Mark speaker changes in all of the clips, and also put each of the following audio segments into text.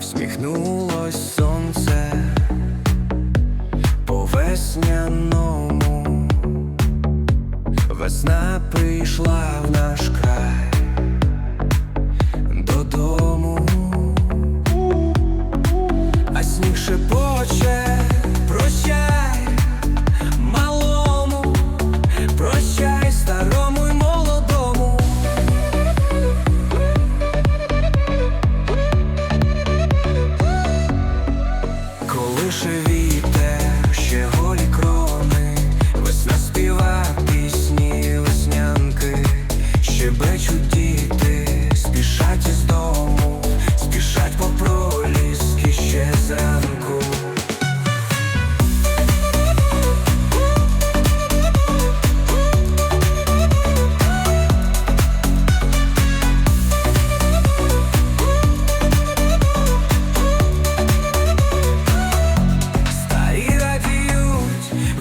Speaker 1: Всміхнулось сонце по весняному, весна прийшла в наш край Колише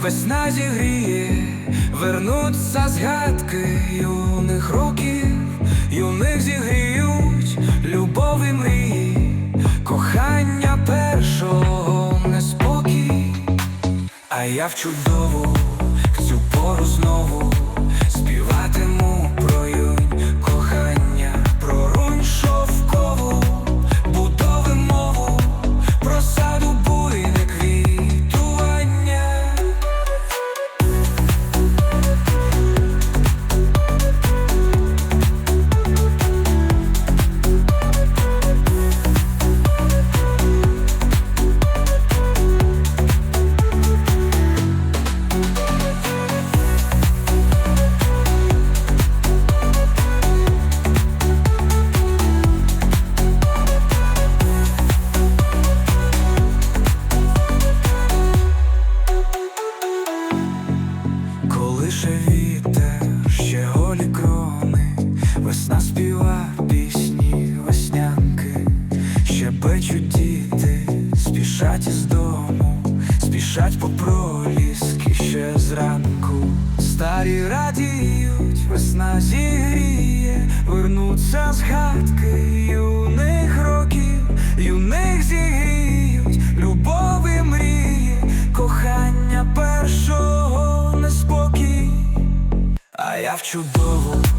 Speaker 1: весна зігріє, вернуться згадки юних років, юних зігріють, любові мрії, кохання першого неспокій, а я в чудову, Колише вітер, ще голі крони, весна співа пісні веснянки, щебечуть діти, спішать із дому, спішать по проліски ще зранку. Старі радіють, весна зігріє, вернуться згадки юних років, юних зігріють, любові я в чудову